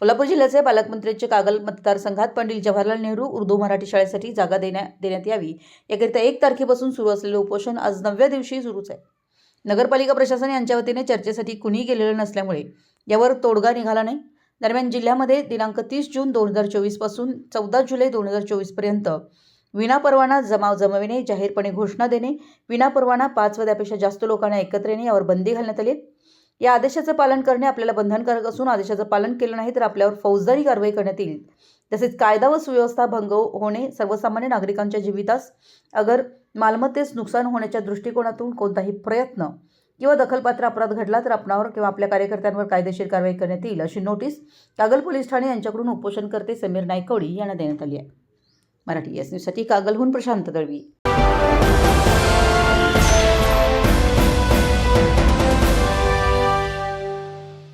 कोल्हापूर जिल्ह्याचे पालकमंत्र्यांचे कागल मतदारसंघात पंडित जवाहरलाल नेहरू उर्दू मराठी शाळेसाठी जागा देण्या देण्यात यावी. याकरिता एक तारखेपासून सुरू असलेले उपोषण आज नवव्या दिवशी सुरूच आहे. नगरपालिका प्रशासन यांच्या वतीने चर्चेसाठी कुणीही गेलेलं नसल्यामुळे यावर तोडगा निघाला नाही. दरम्यान जिल्ह्यामध्ये दिनांक तीस जून दोन हजार चोवीसपासून चौदा जुलै दोन हजार चोवीसपर्यंत विनापरवाना जमाव जमविणे जाहीरपणे घोषणा देणे विनापरवाना पाच व त्यापेक्षा जास्त लोकांना एकत्र येणे यावर बंदी घालण्यात आली आहे. या आदेशाचं पालन करणे आपल्याला बंधनकारक असून आदेशाचं पालन केलं नाही तर आपल्यावर फौजदारी कारवाई करण्यात येईल. तसेच कायदा व सुव्यवस्था भंग होणे सर्वसामान्य नागरिकांच्या जीवितास अगर मालमत्तेस नुकसान होण्याच्या दृष्टिकोनातून कोणताही प्रयत्न किंवा दखलपात्र अपराध घडला तर आपणावर किंवा आपल्या कार्यकर्त्यांवर कायदेशीर कारवाई करण्यात येईल अशी नोटीस कागल पोलीस ठाणे यांच्याकडून उपोषणकर्ते समीर नायकवडी यांना देण्यात आली आहे. मराठी एस न्यूजसाठी कागलहून प्रशांत दळवी.